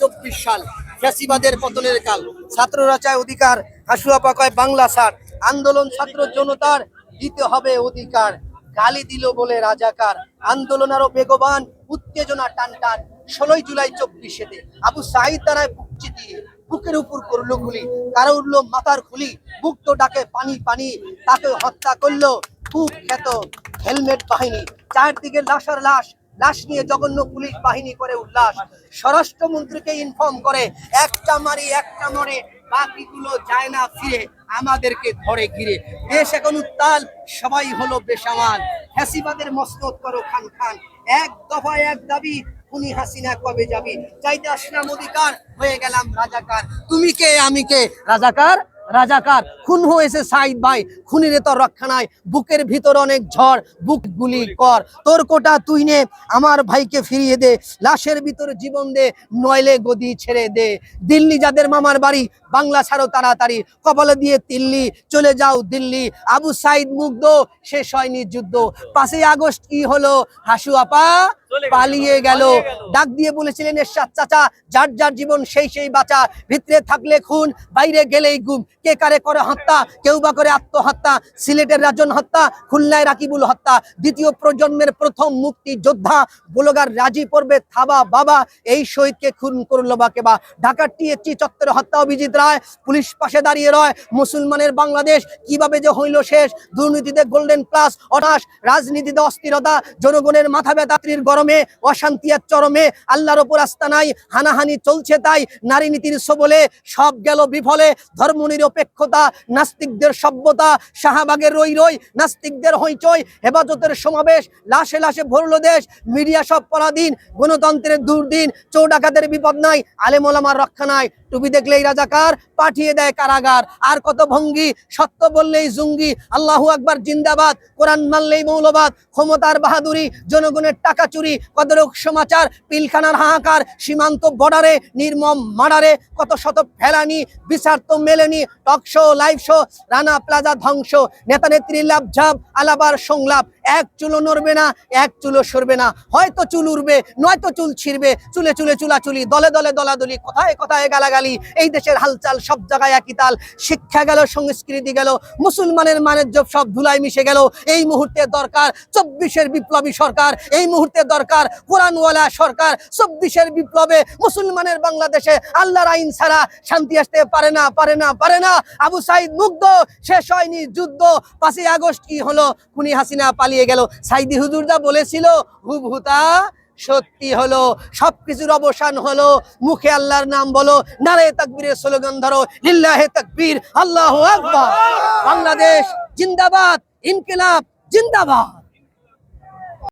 চব্বিশ সাল ফ্যাসিবাদের পতনের কাল। ছাত্ররা চায় অধিকার। হাসুয়া পাকায় বাংলা সার আন্দোলন ছাত্র জনতার দিতে হবে অধিকার। গালি দিল বলে রাজাকার। আন্দোলন আরও বেগবান। উত্তেজনা ষোলোই জুলাই চব্বিশেতে আবু সাহিদ তারায় বুক চিতিয়ে বুকের উপর করল গুলি। কারও উঠল মাথার খুলি। বুক তো ডাকে পানি পানি। তাকে হত্যা করল। খুব খ্যাত হেলমেট বাহিনী। চারদিকে লাশার লাশ। লাশ নিয়ে জঘন্য পুলিশ বাহিনী করে উল্লাস। স্বরাষ্ট্রমন্ত্রীকে ইনফর্ম করে, একটা মারি, একটা মরে, বাকিগুলো যায় না ফিরে, আমাদেরকে ধরে ঘিরে। দেশ এখন উত্তাল, সবাই হলো বেসামাল। ফ্যাসিবাদের মসনদ করো খান খান। এক দফায় এক দাবি, খুনি হাসিনা কবে যাবি? চাইতে আসলাম অধিকার, হয়ে গেলাম রাজাকার। তুমি কে, আমি কে? রাজাকার রাজাকার, খুন হয়েছে সাইদ ভাই। খুনির তোর রক্ষা নাই। বুকের ভিতর অনেক ঝড়। বুক গুলি কর। তোর কোটা তুই নে। আমার ভাইকে ফিরিয়ে দে। লাশের ভিতরে জীবন দে। নয়লে গদি ছেড়ে দে। দিল্লি যাদের মামার বাড়ি, বাংলা ছাড়ো তাড়াতাড়ি। কপালে দিয়ে তিল্লি। চলে যাও দিল্লি। আবু সাইদ মুগ্ধ। শেষ হয়নি যুদ্ধ। পাঁচই আগস্ট কি হলো? হাসু আপা। পালিয়ে গেল। ডাক দিয়ে বলেছিলেন এরশাদ চাচা যার যার জীবন সেই সেই বাঁচা। ভিতরে থাকলে খুন বাইরে গেলেই গুম। কে কারে করে হত্যা? কেউ বা করে আত্মহত্যা। সিলেটের রাজন হত্যা খুলনায় রাকিবুল হত্যা। দ্বিতীয় প্রজন্মের প্রথম মুক্তি যোদ্ধা বলগার রাজি পড়বে থাবা বাবা। এই শহীদকে খুন করল বা কেবা ঢাকার টিএসচি চত্বরে হত্যা অভিজিৎ রায়। পুলিশ পাশে দাঁড়িয়ে রয়। মুসলমানের বাংলাদেশ কীভাবে যে হইল শেষ? দুর্নীতিতে গোল্ডেন প্লাস অনাস রাজনীতিতে অস্থিরতা জনগণের মাথা ব্যথাত্রীর গরমে অশান্তি আর চরমে, আল্লাহর ওপর আস্থা নাই, হানাহানি চলছে তাই নারী নীতির সবলে সব গেল বিফলে। ধর্ম নিরপেক্ষতা, নাস্তিকদের সভ্যতা, শাহবাগের রই রই, নাস্তিকদের হইচই, হেফাজতের সমাবেশ, লাশে লাশে ভরল দেশ, মিডিয়া সব পরাধীন, গণতন্ত্রের দুর্দিন চৌ ডাকাতের বিপদ নাই আলেমোলামার রক্ষা নাই। টুপি দেখলেই রাজাকার, পাঠিয়ে দেয় কারাগার। আর কত ভঙ্গি, সত্য বললেই জুঙ্গি, আল্লাহু আকবার জিন্দাবাদ, কোরআন মানলেই মৌলবাদ, ক্ষমতার বাহাদুরি, জনগণের টাকা চুরি কদরক সমাচার? পিলখানার হাহাকার, সীমান্ত বর্ডারে নির্মম মার্ডারে, কত শত ফেলানি, বিচার তো মেলেনি talk show live show Rana Plaza ধ্বংস, নেতা নেত্রী লাভ ঝাপ, আলাবার সংলাপ, এক চুলো নড়বে না, এক চুলো সরবে না, হয়তো চুল উড়বে, নয়তো চুল ছিড়বে, চুলে চুলে চুলাচুলি, দলে দলে দলাদলি, কোথায় কোথায় গালাগালি, এই দেশের হালচাল সব জায়গায় একই তাল, শিক্ষা গেল, সংস্কৃতি গেল, মুসলমানের মানের জব সব ধুলাই মিশে গেল, এই মুহূর্তে দরকার চব্বিশের বিপ্লবী সরকার, এই মুহূর্তে দরকার কোরআনওয়ালা সরকার, চব্বিশের বিপ্লবে মুসলমানের বাংলাদেশে আল্লাহর আইন ছাড়া শান্তি আসতে পারে না পারে না পারে না। আবু সাইদ মুগ্ধ, শেষ হয়নি যুদ্ধ। পাঁচই আগস্ট কি হলো? খুনি হাসিনা পালিয়ে গেল। সাইদি হুজুরদা বলেছিল, হুবহুতা সত্যি হলো। সবকিছুর অবসান হলো। মুখে আল্লাহর নাম বলো, নারে তাকবীরের স্লোগান ধরো, লিল্লাহে তাকবীর, আল্লাহু আকবার। বাংলাদেশ জিন্দাবাদ, ইনকিলাব জিন্দাবাদ।